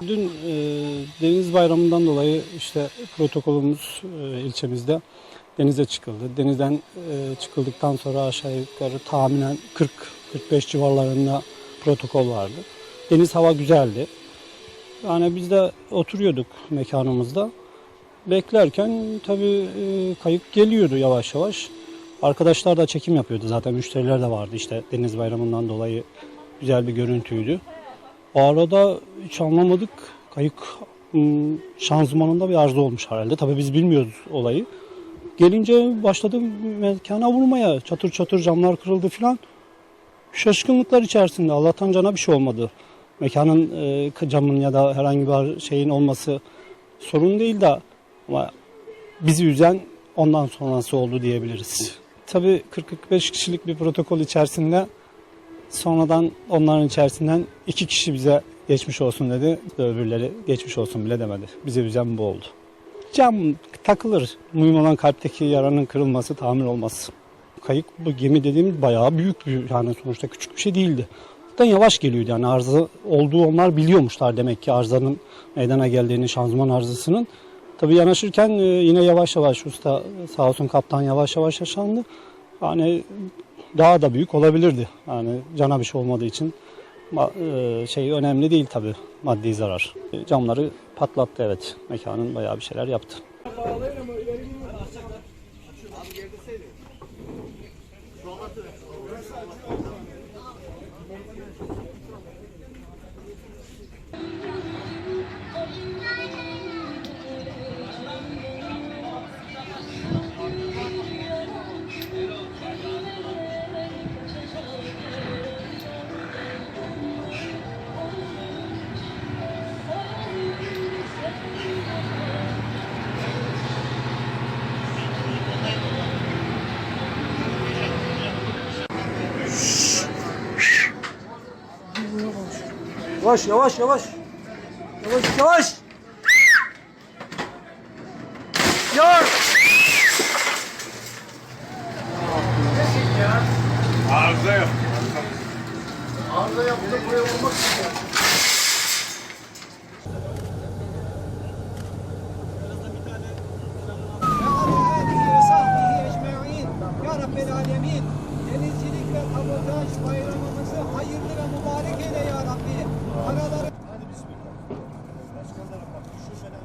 Dün e, Deniz Bayramı'ndan dolayı işte protokolümüz e, ilçemizde denize çıkıldı. Denizden e, çıkıldıktan sonra aşağı yukarı tahminen 40-45 civarlarında protokol vardı. Deniz hava güzeldi. Yani biz de oturuyorduk mekanımızda. Beklerken tabii e, kayık geliyordu yavaş yavaş. Arkadaşlar da çekim yapıyordu zaten müşteriler de vardı işte Deniz Bayramı'ndan dolayı güzel bir görüntüydü. Arada hiç anlamadık. Kayık ım, şanzımanında bir arıza olmuş herhalde. Tabii biz bilmiyoruz olayı. Gelince başladım mekana vurmaya. Çatır çatır camlar kırıldı filan. Şaşkınlıklar içerisinde. Allah'tan cana bir şey olmadı. Mekanın e, camın ya da herhangi bir şeyin olması sorun değil de ama bizi üzen ondan sonrası oldu diyebiliriz. Tabii 40-45 kişilik bir protokol içerisinde Sonradan onların içerisinden iki kişi bize geçmiş olsun dedi. Öbürleri geçmiş olsun bile demedi. Bize üzen bu oldu. Cam takılır. Mühim olan kalpteki yaranın kırılması, tamir olması. Kayık bu gemi dediğim bayağı büyük bir yani sonuçta küçük bir şey değildi. Zaten yavaş geliyordu yani arıza olduğu onlar biliyormuşlar demek ki arızanın meydana geldiğini şanzıman arızasının. Tabii yanaşırken e, yine yavaş yavaş usta sağ olsun kaptan yavaş yavaş yaşandı. Yani daha da büyük olabilirdi. Yani cana bir şey olmadığı için e, şey önemli değil tabii maddi zarar. E, Camları patlattı evet. Mekanın bayağı bir şeyler yaptı. Yavaş yavaş yavaş. Yavaş yavaş. Yavaş. Arıza yap. Arıza yaptı buraya vurmak istiyor. Ya Rabbi alemin denizcilik ve kabotaj bayramımızı hayırlı ve mübarek eyle ya Rabbi. Paraları... Hadi bismillah. Başkanlarım bak şu sene